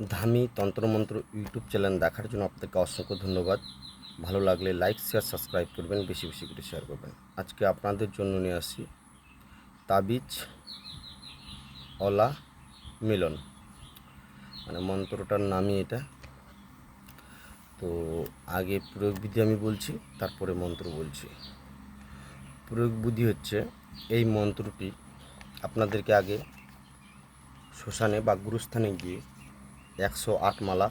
ধামি তন্ত্রমন্ত্র YouTube channel দেখার জন্য আপনাকে অসংখ্য ধন্যবাদ। ভালো লাগলে লাইক শেয়ার সাবস্ক্রাইব করবেন, বেশি বেশি করে শেয়ার করবেন। আজকে আপনাদের জন্য নিয়ে আসি তাবিজ, অলা, মিলন। মানে মন্ত্রটার নামই এটা। তো আগে প্রয়োগ বিধি আমি বলছি, তারপরে মন্ত্র বলছি। প্রয়োগ বুদ্ধি হচ্ছে, এই মন্ত্রটি আপনাদেরকে আগে শ্মশানে বা গুরুস্থানে গিয়ে একশো আট মালা।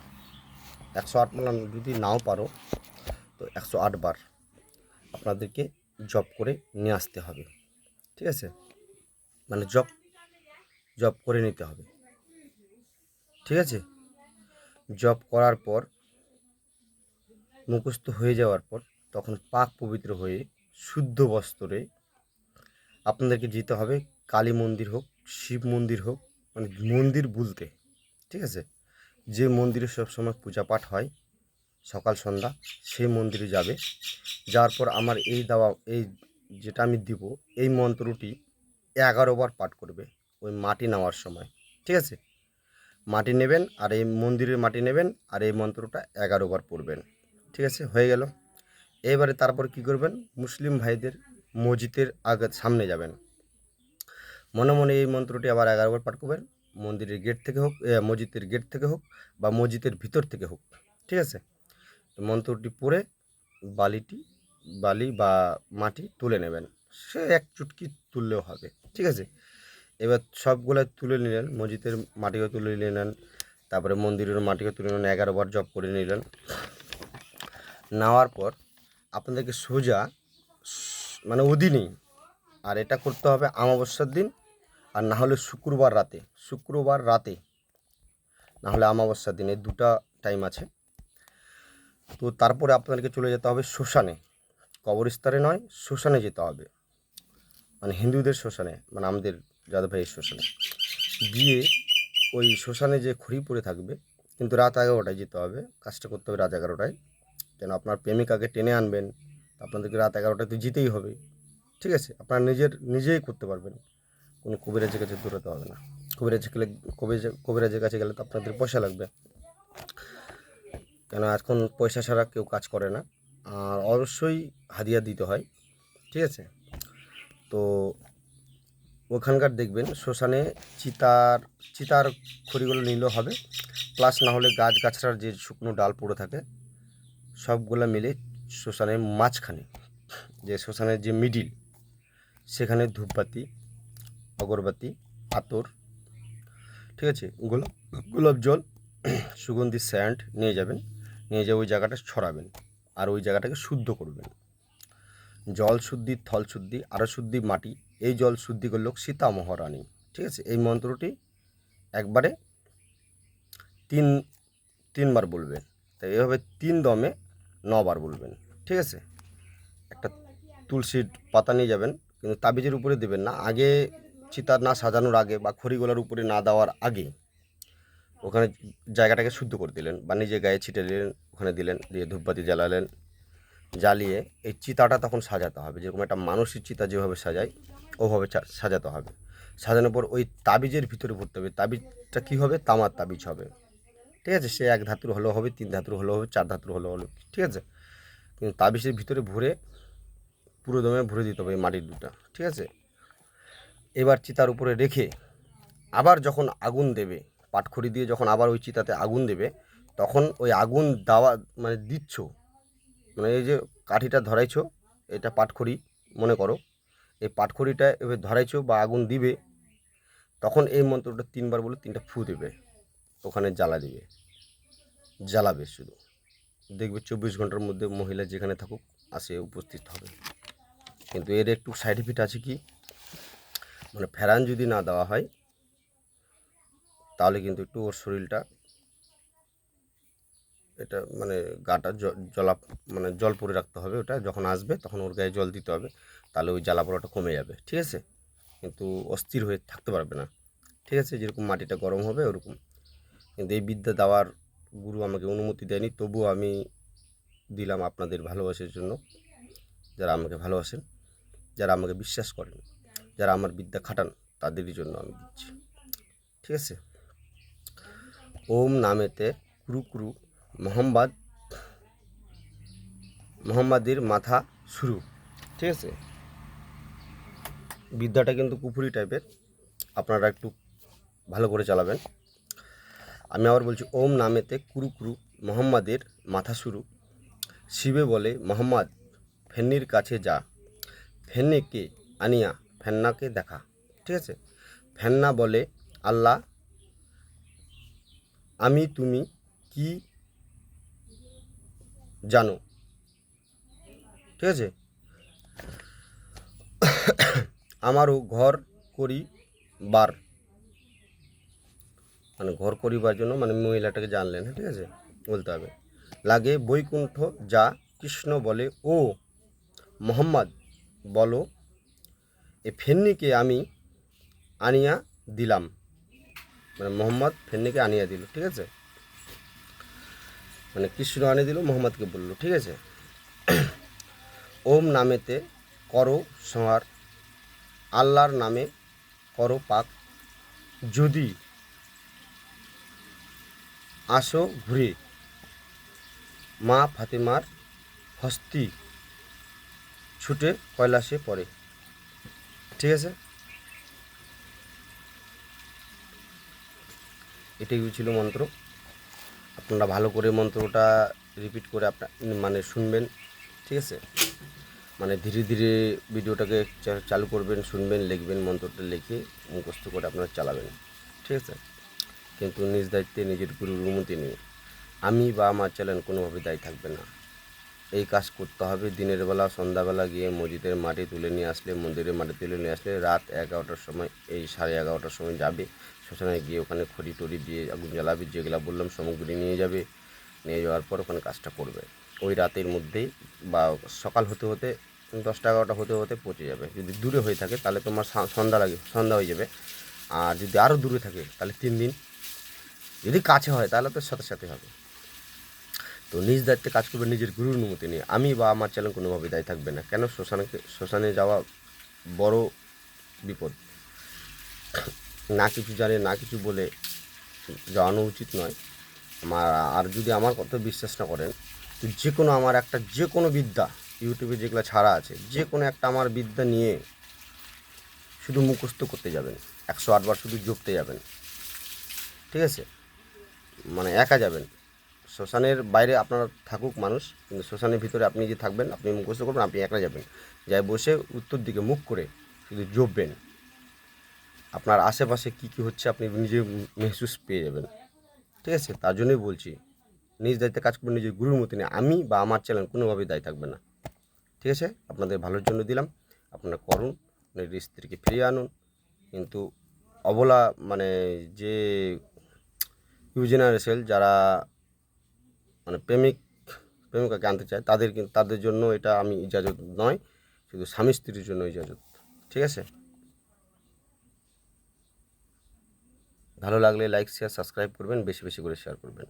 একশো আট মালা যদি নাও পারো, তো একশো আট বার আপনাদেরকে জব করে নিয়ে আসতে হবে। ঠিক আছে? মানে জব জব করে নিতে হবে। ঠিক আছে? জব করার পর, মুখস্থ হয়ে যাওয়ার পর, তখন পাক পবিত্র হয়ে শুদ্ধ বস্ত্রে আপনাদেরকে যেতে হবে। কালী মন্দির হোক, শিব মন্দির হোক মানে মন্দির বলতে। ঠিক আছে? যে মন্দিরে সবসময় পূজা পাঠ হয়, সকাল, সন্ধ্যা, সেই মন্দিরে যাবে। যাওয়ার পর আমার এই দেওয়া, এই যেটা আমি দিব, এই মন্ত্রটি এগারো বার পাঠ করবে ওই মাটি নেওয়ার সময়। ঠিক আছে? মাটি নেবেন আর এই মন্দিরের মাটি নেবেন আর এই মন্ত্রটা এগারো বার পড়বেন। ঠিক আছে? হয়ে গেল। এবারে তারপর কি করবেন? মুসলিম ভাইদের মসজিদের আগে সামনে যাবেন। মনে মনে এই মন্ত্রটি আবার এগারোবার পাঠ করবেন। মন্দিরের গেট থেকে হোক মসজিদের গেট থেকে হোক বা মসজিদের ভিতর থেকে হোক, ঠিক আছে? মন্ত্রটি পড়ে বালিটি, বালি বা মাটি তুলে নেবেন। সে এক চুটকি তুললেও হবে, ঠিক আছে? এবার সবগুলো তুলে নিলেন, মসজিদের মাটিও তুলে নিলেন, তারপরে মন্দিরের মাটিও তুলে নিলেন, এগারো বার জব করে নিলেন। নেওয়ার পর আপনাদেরকে সোজা মানে ওদিনই আর এটা করতে হবে অমাবস্যার দিন আর না হলে শুক্রবার রাতে শুক্রবার রাতে, না হলে অমাবস্যার দিনে দুটা টাইম আছে। তো তারপরে আপনাদেরকে চলে যেতে হবে শ্মশানে। কবরস্থানে নয়, শ্মশানে যেতে হবে। মানে হিন্দুদের শ্মশানে মানে আমাদের যাদব ভাইয়ের শ্মশানে। গিয়ে ওই শ্মশানে যে খড়ি পড়ে থাকবে, কিন্তু রাত এগারোটায় যেতে হবে। কাজটা করতে হবে রাত এগারোটায়। কেন আপনার প্রেমিকাকে টেনে আনবেন, আপনাদেরকে রাত এগারোটায় তো যেতেই হবে। ঠিক আছে? আপনারা নিজের, নিজেই করতে পারবেন। কোনো কবিরাজের কাছে দৌড়াতে হবে না। কবিরাজ গেলে, কবিরাজ, কবিরাজের কাছে গেলে তো আপনাদের পয়সা লাগবে। কেন এখন পয়সা ছাড়া কেউ কাজ করে না। আর অবশ্যই হাদিয়া দিতে হয়, ঠিক আছে? তো ওখানকার দেখবেন, শ্মশানে চিতার চিতার খড়িগুলো নিলেও হবে। প্লাস না হলে গাছ গাছড়ার যে শুকনো ডাল পড়ে থাকে, সবগুলো মিলে শ্মশানের মাঝখানে, যে শ্মশানের যে মিডিল, সেখানে ধূপবাতি অগরবাতি আতর ঠিক আছে? গোলাপ গোলাপ জল, সুগন্ধি স্যান্ড নিয়ে যাবেন। নিয়ে যেয়ে ওই জায়গাটা ছড়াবেন আর ওই জায়গাটাকে শুদ্ধ করবেন। জল শুদ্ধি, থল শুদ্ধি আরও শুদ্ধি, মাটি, এই জল শুদ্ধি করল সীতা মহারানী, ঠিক আছে? এই মন্ত্রটি একবারে তিন তিনবার বলবেন। তাই এভাবে তিন দমে নবার বলবেন, ঠিক আছে? একটা তুলসীর পাতা নিয়ে যাবেন, কিন্তু তাবিজের উপরে দেবেন না। আগে চিতার না সাজানোর আগে বা খড়িগুলোর উপরে না দেওয়ার আগে ওখানে জায়গাটাকে শুদ্ধ করে দিলেন বা নিজে গায়ে ছিটে দিলেন, ওখানে দিলেন, দিয়ে ধূপবাতি জ্বালালেন, জ্বালিয়ে এই চিতাটা তখন সাজাতে হবে। যেরকম একটা মানুষের চিতা যেভাবে সাজায়, ওভাবে সাজাতে হবে। সাজানোর পর ওই তাবিজের ভিতরে ভরতে হবে। তাবিজটা কী হবে? তামার তাবিজ হবে। ঠিক আছে? সে এক ধাতুর হলেও হবে, তিন ধাতুর হলেও হবে, চার ধাতুর হলেও হলো ঠিক আছে? কিন্তু তাবিজের ভিতরে ভরে পুরো দমে ভরে দিতে হবে মাটির দুটা, ঠিক আছে? এবার চিতার উপরে রেখে আবার যখন আগুন দেবে, পাটখড়ি দিয়ে যখন আবার ওই চিতাতে আগুন দেবে, তখন ওই আগুন দেওয়া মানে দিচ্ছ মানে এই যে কাঠিটা ধরাইছো, এটা পাটখড়ি, মনে করো, এই পাটখড়িটা এবার ধরাইছো বা আগুন দিবে, তখন এই মন্ত্রটা তিনবার বলে তিনটা ফু দেবে, ওখানে জ্বালা দিবে, জ্বালাবে শুধু। দেখবে চব্বিশ ঘণ্টার মধ্যে মহিলা যেখানে থাকুক, আসে উপস্থিত হবে। কিন্তু এর একটু সাইড এফেক্ট আছে কি? মানে ফেরান যদি না দেওয়া হয়, তাহলে কিন্তু একটু ওর শরীরটা এটা মানে গাটা জলা মানে জল পরে রাখতে হবে ওটা। যখন আসবে তখন ওর গায়ে জল দিতে হবে, তাহলে ওই জ্বালা পোড়াটা কমে যাবে, ঠিক আছে? কিন্তু অস্থির হয়ে থাকতে পারবে না, ঠিক আছে? যেরকম মাটিটা গরম হবে ওরকম। কিন্তু এই বিদ্যা দেওয়ার গুরু আমাকে অনুমতি দেয়নি, তবুও আমি দিলাম আপনাদের ভালোবাসার জন্য, যারা আমাকে ভালোবাসেন, যারা আমাকে বিশ্বাস করেন। যারা আমার বিদ্যা খাটান তাদেরই জন্য আমি দিচ্ছি। ঠিক আছে? ওম নামেতে ক্রু ক্রু মোহাম্মদ, মোহাম্মদের মাথা শুরু। ঠিক আছে? বিদ্যাটা কিন্তু কুফুরি টাইপের। আপনারা একটু ভালো করে চালাবেন। আমি আবার বলছি, ওম নামেতে কুরু কুরু মোহাম্মদের মাথা শুরু। শিবে বলে, মোহাম্মদ, ফেন্নির কাছে যা। ফেন্নিকে আনিয়া ফেন্নাকে দেখা ঠিক আছে? ফেন্না বলে আল্লাহ আমি তুমি কি জানো? ঠিক আছে? আমারও ঘর করি বার মানে ঘর করিবার জন্য মানে মহিলাটাকে জানলেন হ্যাঁ, ঠিক আছে? বলতে হবে। লাগে বৈকুণ্ঠ যা কৃষ্ণ বলে ও মোহাম্মদ বলো এ ফেন্নিকে আমি আনিয়া দিলাম। মানে মোহাম্মদ ফেন্নিকে আনিয়া দিল, ঠিক আছে? মানে কৃষ্ণ আনিয়ে দিল, মোহাম্মদকে বলল, ঠিক আছে? ওম নামেতে করো সোয়ার আল্লাহর নামে করো পাক। যদি আসো ঘুরে, মা ফাতেমার হস্তি ছুটে কৈলাসে পড়ে। ঠিক আছে? এটাই ছিল মন্ত্র। আপনারা ভালো করে মন্ত্রটা রিপিট করে আপনার মানে শুনবেন, ঠিক আছে? মানে ধীরে ধীরে ভিডিওটাকে চালু করবেন, শুনবেন, লিখবেন, মন্ত্রটা লিখে মুখস্থ করে আপনারা চালাবেন, ঠিক আছে? কিন্তু নিজ দায়িত্বে নিজের গুরুর অনুমতি নিয়ে। আমি বা আমার চ্যানেল কোনোভাবে দায়ী থাকবে না। এই কাজ করতে হবে। দিনের বেলা, সন্ধ্যাবেলা গিয়ে মসজিদের মাটি তুলে নিয়ে আসলে, মন্দিরের মাটি তুলে নিয়ে আসলে রাত এগারোটার সময়, এই সাড়ে এগারোটার সময় যাবে। শ্মশানে গিয়ে ওখানে খড়ি টড়ি দিয়ে আগুন জ্বালাবে, যেগুলো বললাম সামগ্রী নিয়ে যাবে। নিয়ে যাওয়ার পর ওখানে কাজটা করবে। ওই রাতের মধ্যেই বা সকাল হতে হতে, দশটা এগারোটা হতে হতে পচে যাবে। যদি দূরে হয়ে থাকে, তাহলে তোমার সন্ধ্যা লাগে, সন্ধ্যা হয়ে যাবে। আর যদি আরও দূরে থাকে, তাহলে তিন দিন। যদি কাছে হয়, তাহলে তো সাথে সাথে হবে। তো নিজ দায়িত্বে কাজ করবে নিজের গুরুর অনুমতি নিয়ে। আমি বা আমার চ্যানেল কোনোভাবে দায়ী থাকবে না। কেন? শ্মশানকে শ্মশানে যাওয়া বড় বিপদ। না কিছু জানে, না কিছু বলে যাওয়ানো উচিত নয়। আমার, আর যদি আমার কথা বিশ্বাস না করেন, তো যে কোনো আমার একটা যে কোনো বিদ্যা, ইউটিউবে যেগুলো ছাড়া আছে যে কোনো একটা আমার বিদ্যা নিয়ে শুধু মুখস্থ করতে যাবেন। একশো আটবার শুধু জপতে যাবেন। ঠিক আছে? মানে একা যাবেন। শ্মশানের বাইরে আপনারা থাকুক মানুষ, কিন্তু শ্মশানের ভিতরে আপনি যে থাকবেন, আপনি মুখস্থ করবেন, আপনি একা যাবেন। যাই বসে উত্তর দিকে মুখ করে শুধু জপবেন। আপনার আশেপাশে কী কী হচ্ছে আপনি নিজে মেহসুস পেয়ে যাবেন। ঠিক আছে? তার জন্যই বলছি, নিজ দায়িত্বে কাজ করবেন, নিজের গুরুর মতো নিয়ে, আমি বা আমার চ্যানেল কোনোভাবেই দায়ী থাকবে না। ঠিক আছে? আপনাদের ভালোর জন্য দিলাম। আপনারা করুন নিজের স্ত্রীকে ফিরিয়ে আনুন। কিন্তু অবলা মানে যে ইউ জেনারেশন যারা মানে প্রেমিক, প্রেমিকাকে আনতে চায়, তাদের তাদের জন্য এটা আমি ইজাজত নয়, শুধু স্বামী স্ত্রীর জন্য ইজাজত, ঠিক আছে? ভালো লাগলে লাইক শেয়ার সাবস্ক্রাইব করবেন, বেশি বেশি করে শেয়ার করবেন।